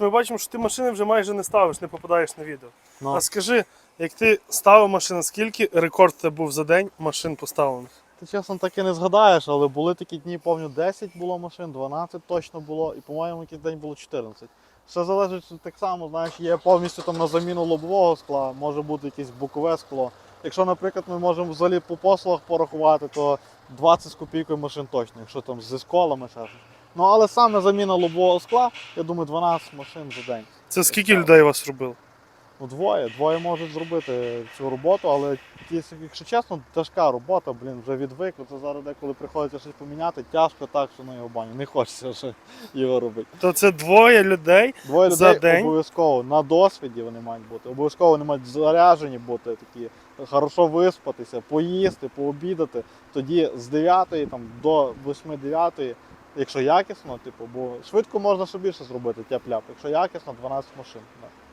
Ми бачимо, що ти машини вже майже не ставиш, не попадаєш на відео. Ну. А скажи, як ти ставив машину, скільки рекорд це був за день машин поставлених? Ти чесно таки не згадаєш, але були такі дні, пам'ятаю, 10 було машин, 12 точно було, і, по-моєму, якийсь день було 14. Все залежить так само, знаєш, є повністю там на заміну лобового скла, може бути якесь бокове скло. Якщо, наприклад, ми можемо взагалі по послугах порахувати, то 20 з копійкою машин точно, якщо там зі сколами ще щось. Ну але саме заміна лобового скла, я думаю, 12 машин за день. Це скільки людей у вас робило? Ну, двоє. Двоє можуть зробити цю роботу, але якщо чесно, тяжка робота, блін, вже відвик. Це зараз деколи приходиться щось поміняти, тяжко так, що на його баню. Не хочеться вже його робити. То це двоє людей. Двоє За людей день? обов'язково на досвіді вони мають бути. Обов'язково вони мають заряджені бути такі, хорошо виспатися, поїсти, пообідати. Тоді з 9 там, до 8-9, якщо якісно, типу, бо швидко можна ще більше зробити тяп-ляп. Якщо якісно, 12 машин. Да.